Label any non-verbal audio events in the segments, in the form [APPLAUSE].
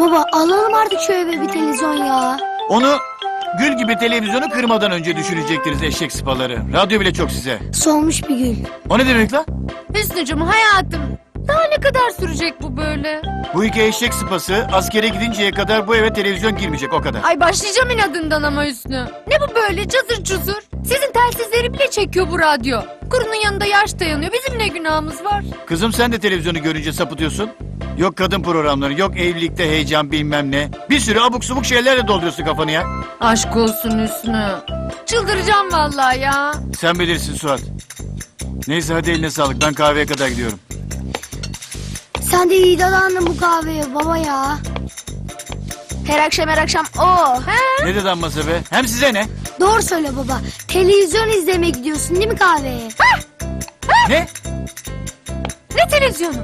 Baba alalım artık şu eve bir televizyon ya. Onu gül gibi televizyonu kırmadan önce düşünecektiniz eşek sıpaları. Radyo bile çok size. Solmuş bir gül. O ne demek lan? Hüsnücüm hayatım. Daha ne kadar sürecek bu böyle? Bu iki eşek sıpası askere gidinceye kadar bu eve televizyon girmeyecek o kadar. Ay başlayacağım inadından ama Hüsnü. Ne bu böyle cazır cuzur? Sizin telsizleri bile çekiyor bu radyo. Kurunun yanında yaş dayanıyor. Bizim ne günahımız var? Kızım sen de televizyonu görünce sapıtıyorsun. Yok kadın programları, yok evlilikte heyecan bilmem ne. Bir sürü abuk subuk şeylerle dolduruyorsun kafanı ya. Aşk olsun Hüsnü. Çıldıracağım vallahi ya. Sen bilirsin Suat. Neyse hadi eline sağlık ben kahveye kadar gidiyorum. Sen de iyi dalandın bu kahveye baba ya. Her akşam her akşam o. Ne dedi masa be? Hem size ne? Doğru söyle baba. Televizyon izlemeye gidiyorsun değil mi kahveye? Ne? Ne televizyonu?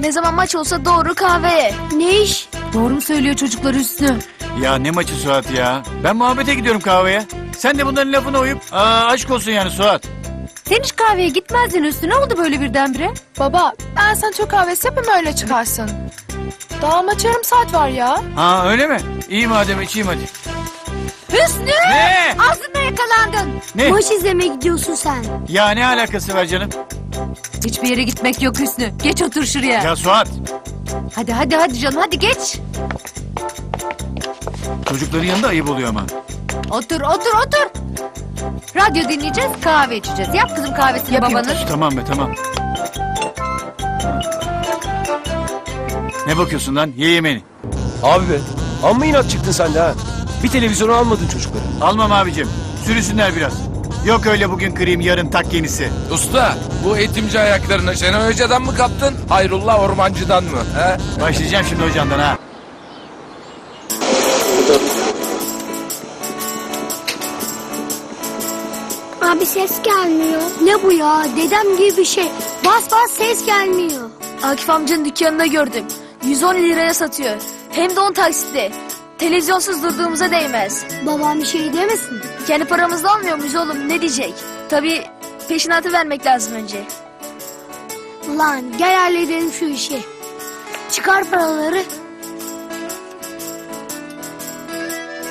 Ne zaman maç olsa doğru kahveye. Ne iş? Doğru mu söylüyor çocuklar Hüsnü? Ya ne maçı Suat ya? Ben muhabbete gidiyorum kahveye. Sen de bunların lafına uyup aa, aşk olsun yani Suat. Sen hiç kahveye gitmezdin Hüsnü. Ne oldu böyle birdenbire? Baba ben sana çok kahvesi yapayım öyle çıkarsın. Daha maç yarım saat var ya. Ha öyle mi? İyi madem içeyim hadi. Hüsnü! Ne? Ağzına yakalandın. Ne? Maç izlemeye gidiyorsun sen. Ya ne alakası var canım? Hiçbir yere gitmek yok Hüsnü. Geç otur şuraya. Ya Suat Hadi hadi hadi canım hadi geç. çocukların yanında ayıp oluyor ama. Otur otur otur. Radyo dinleyeceğiz kahve içeceğiz. Yap kızım kahvesini babanın. Tamam be tamam. Ne bakıyorsun lan? Ye yemeğini. Abi be amma inat çıktın sen de ha. Bir televizyonu almadın çocuklara. Almam abicim. Sürüsünler biraz. Yok öyle bugün kırayım yarın tak yenisi. Usta bu eğitimci ayaklarını Şenol Hoca'dan mı kaptın? Hayrullah Ormancı'dan mı? He? Başlayacağım şimdi hocandan ha. Abi ses gelmiyor. Ne bu ya? Dedem gibi bir şey. Bas bas ses gelmiyor. Akif amcanın dükkanında gördüm. 110 liraya satıyor. Hem de 10 taksitle. Televizyonsuz durduğumuza değmez. Babam bir şey demesin. Kendi paramızla almıyor muyuz oğlum ne diyecek? Tabii peşinatı vermek lazım önce. Ulan gel halledelim şu işi. Çıkar paraları.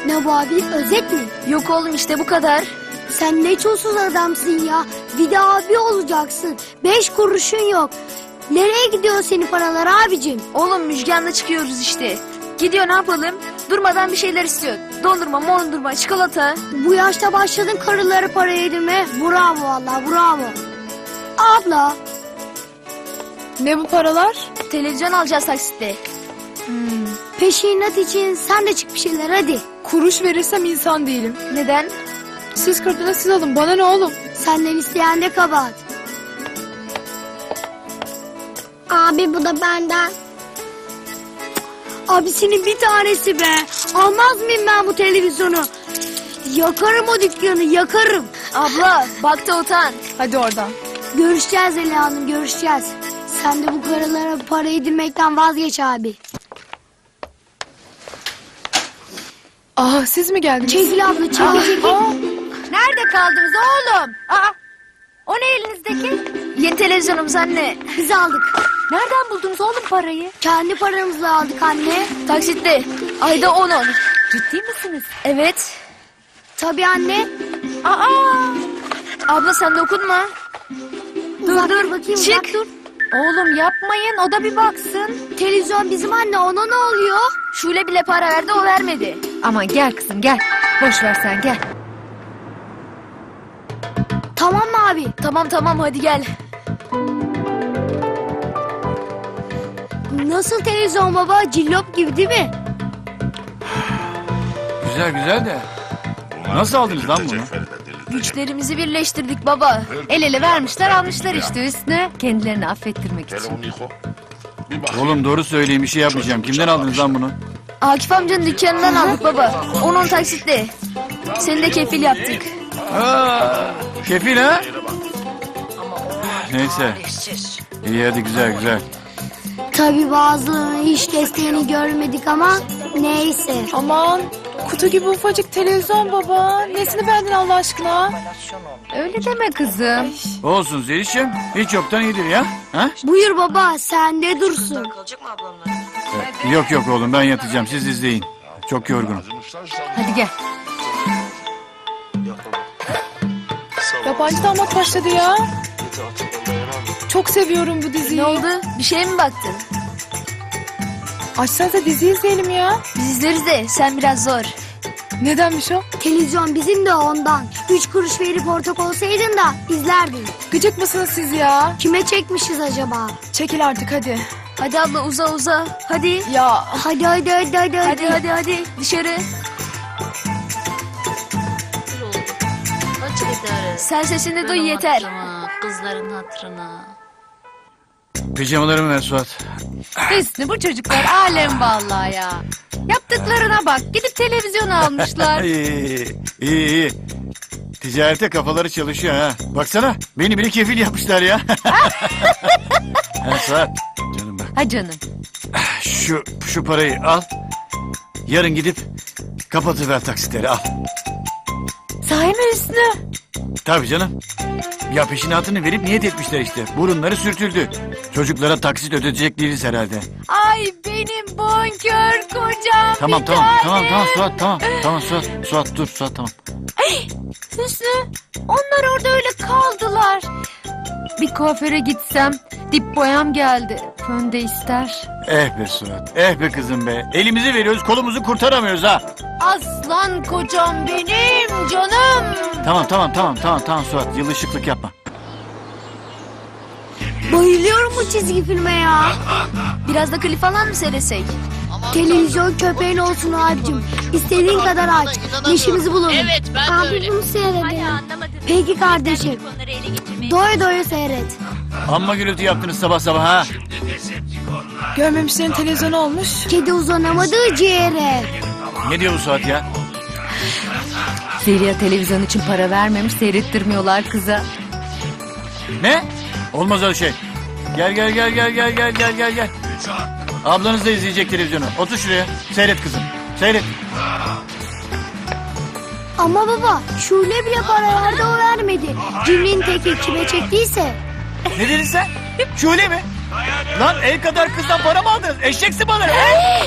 Ne bu abi özet mi? Yok oğlum işte bu kadar. Sen ne çulsuz adamsın ya. Bir de abi olacaksın. Beş kuruşun yok. Nereye gidiyor senin paralar abicim? Oğlum müjganla çıkıyoruz işte. Gidiyor ne yapalım? Durmadan bir şeyler istiyor. Dondurma, mondurma, çikolata. Bu yaşta başladın karıları para yedirmeye. Bravo valla bravo. Abla Ne bu paralar? Televizyon alacağız taksitle. peşinat için sen de çık bir şeyler hadi. Kuruş verirsem insan değilim. Neden? Siz kırdınız siz alın bana ne oğlum? Senden isteyen de kabahat. Abi bu da benden. Abisinin bir tanesi be. Almaz mıyım ben bu televizyonu? Yakarım o dükkanı yakarım. Abla bak da utan. Hadi oradan. Görüşeceğiz Eli Hanım görüşeceğiz. Sen de bu karılara para yedirmekten vazgeç abi. Aa siz mi geldiniz? Çekil abla çekil çekil. Nerede kaldınız oğlum? Aa, o ne elinizdeki? Yeni televizyonumuz anne. Biz aldık. Nereden buldunuz oğlum parayı? Kendi paramızla aldık anne. Taksitle. Ayda 10 10. Ciddi misiniz? Evet. Tabii anne. Aa, Abla sen dokunma. Dur dur bakayım Çık. uzak dur. oğlum yapmayın o da bir baksın. Televizyon bizim anne ona ne oluyor? Şule bile para verdi o vermedi. Aman gel kızım gel. Boş ver sen gel. Tamam mı abi? Tamam tamam hadi gel. Nasıl televizyon baba? Cillop gibi değil mi? Güzel güzel de. Nasıl aldınız lan bunu? Güçlerimizi birleştirdik baba. El ele vermişler almışlar işte üstüne. Kendilerini affettirmek için. Oğlum doğru söyleyin bir şey yapmayacağım. Kimden aldınız lan bunu? Akif amcanın dükkanından aldık baba. Onun taksitle. Seni de kefil yaptık. Aa, kefil ha? Neyse. İyi hadi güzel güzel. Tabii bazılarının hiç desteğini görmedik ama neyse. Aman Kutu gibi ufacık televizyon baba. Nesini beğendin Allah aşkına? Öyle deme kızım. Olsun Zeliş'im. Hiç yoktan iyidir ya. Ha? Buyur baba sen de dursun. Yok yok oğlum ben yatacağım. Siz izleyin. Çok yorgunum. Hadi gel. Yabancı damat başladı ya. Çok seviyorum bu diziyi. Ne oldu? Bir şeye mi baktın? Açsanıza dizi izleyelim ya. Biz izleriz de sen biraz zor. Nedenmiş o? Televizyon bizim de ondan. Üç kuruş verip ortak olsaydın da izlerdin. Gıcık mısınız siz ya? Kime çekmişiz acaba? Çekil artık hadi. Hadi abla uza uza. Hadi. Ya Hadi hadi hadi hadi. Hadi hadi hadi dışarı. Kaç gider? Sen sesini duy yeter. Kızların hatırına. Pijamalarımı ver Suat. Hüsnü bu çocuklar alem vallahi ya. Yaptıklarına bak. Gidip televizyon almışlar. [LAUGHS] İyi iyi iyi. Ticarete kafaları çalışıyor ha. Baksana beni bile kefil yapmışlar ya. [LAUGHS] ha, Suat. Canım bak. ha canım. Şu, şu parayı al. Yarın gidip kapatıver taksitleri al. Sahi mi Hüsnü? Tabii canım. Ya peşinatını verip niyet etmişler işte. Burunları sürtüldü. Çocuklara taksit ödetecek değiliz herhalde. Ay benim bonkör kocam Tamam bir tamam tane. tamam tamam Suat tamam. Tamam Suat Suat dur Suat tamam. Hüsnü onlar orada öyle kaldılar. Bir kuaföre gitsem dip boyam geldi. Fön de ister. Eh be Suat. Eh be kızım be. Elimizi veriyoruz kolumuzu kurtaramıyoruz ha. Aslan kocam benim canım. Tamam tamam tamam tamam tamam Suat. Yılışıklık yapma. Bayılıyorum bu çizgi filme ya. Biraz da klip falan mı seyretsek? Televizyon köpeğin olsun abicim. İstediğin kadar aç. İşimizi bulalım. Evet ben de Abi öyle. bunu seyredelim. Peki kardeşim. Doya doya seyret. Amma gürültü yaptınız sabah sabah ha. görmemişlerin televizyonu olmuş. Kedi uzanamadığı ciğere. Ne diyor bu Suat ya? Zeliha televizyon için para vermemiş seyrettirmiyorlar kıza. Ne? Olmaz öyle şey. Gel gel gel gel gel gel gel gel gel. Ablanız da izleyecek televizyonu. Otur şuraya. Seyret kızım. Seyret. Ama baba Şule bile para verdi o vermedi. Cimrin teki kime çektiyse. Ne dedin sen? Şöyle mi? Lan el kadar kızdan para mı aldınız? Eşeksin bana. he?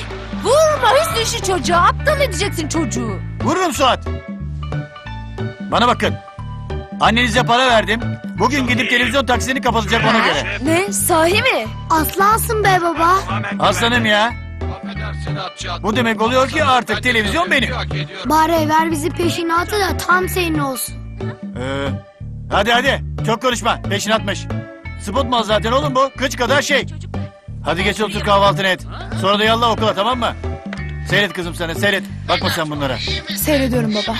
Vurma Hüsnü şu çocuğa. Aptal edeceksin çocuğu. Vururum Suat. Bana bakın. Annenize para verdim. Bugün gidip televizyon taksini kapatacak ona göre. Ne? Sahi mi? Aslansın be baba. Aslanım ya. Bu demek oluyor ki artık televizyon benim. Bari ver bizi peşinatı da tam senin olsun. Ee, hadi hadi. Çok konuşma. Peşin atmış. Spot mal zaten oğlum bu. Kıç kadar şey. Hadi geç otur kahvaltını et. Sonra da yallah okula tamam mı? Seyret kızım sana seyret. Bakma sen bunlara. Seyrediyorum baba.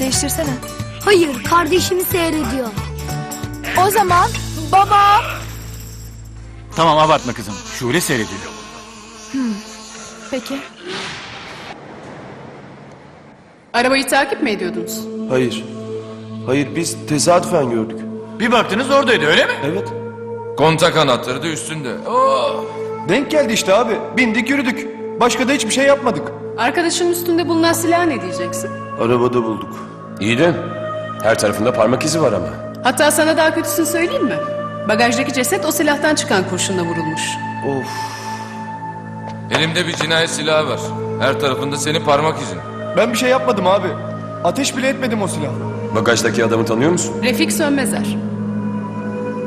Değiştirsene. Hayır kardeşimi seyrediyor. O zaman baba. Tamam abartma kızım. Şule seyrediyor. Peki. Arabayı takip mi ediyordunuz? Hayır. Hayır biz tesadüfen gördük. Bir baktınız oradaydı öyle mi? Evet. Kontak anahtarı da üstünde. Oo. Denk geldi işte abi. Bindik yürüdük. Başka da hiçbir şey yapmadık. Arkadaşın üstünde bulunan silah ne diyeceksin? Arabada bulduk. İyi de her tarafında parmak izi var ama. Hatta sana daha kötüsünü söyleyeyim mi? Bagajdaki ceset o silahtan çıkan kurşunla vurulmuş. Of. Elimde bir cinayet silahı var. Her tarafında senin parmak izin. Ben bir şey yapmadım abi. Ateş bile etmedim o silahla. Bagajdaki adamı tanıyor musun? Refik Sönmezer.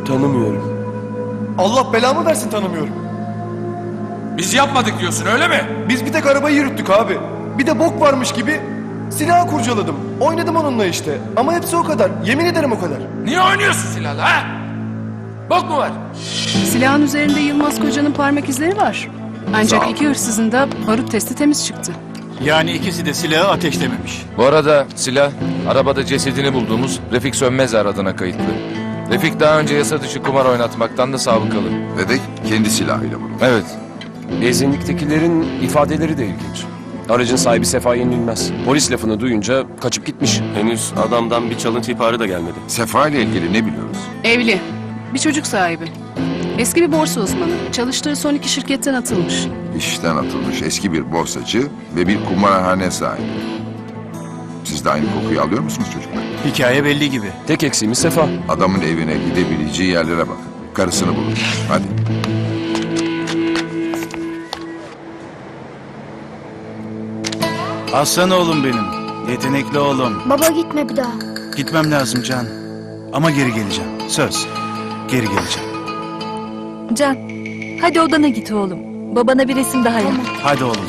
Tanımıyorum. Allah belamı versin tanımıyorum. Biz yapmadık diyorsun öyle mi? Biz bir tek arabayı yürüttük abi. Bir de bok varmış gibi silahı kurcaladım. Oynadım onunla işte. Ama hepsi o kadar. Yemin ederim o kadar. Niye oynuyorsun silahla ha? Bok mu var? Silahın üzerinde Yılmaz Koca'nın parmak izleri var. Ancak iki hırsızın da barut testi temiz çıktı. Yani ikisi de silahı ateşlememiş. Bu arada silah arabada cesedini bulduğumuz Refik Sönmezer adına kayıtlı. Refik daha önce yasa dışı kumar oynatmaktan da sabıkalı. Ve de kendi silahıyla vurmuş. Evet. Benzinliktekilerin ifadeleri de ilginç. Aracın sahibi Sefa yenilmez. Polis lafını duyunca kaçıp gitmiş. Henüz adamdan bir çalıntı ihbarı da gelmedi. Sefa ile ilgili ne biliyoruz? Evli. Bir çocuk sahibi. Eski bir borsa uzmanı. Çalıştığı son iki şirketten atılmış. İşten atılmış eski bir borsacı ve bir kumarhane sahibi. Siz de aynı kokuyu alıyor musunuz çocuklar? Hikaye belli gibi. Tek eksiğimiz sefa. Adamın evine gidebileceği yerlere bakın. Karısını bulun. Hadi. Aslan oğlum benim. Yetenekli oğlum. Baba gitme bir daha. Gitmem lazım Can. Ama geri geleceğim. Söz. Geri geleceğim. Can, hadi odana git oğlum. Babana bir resim daha yap. Hadi oğlum.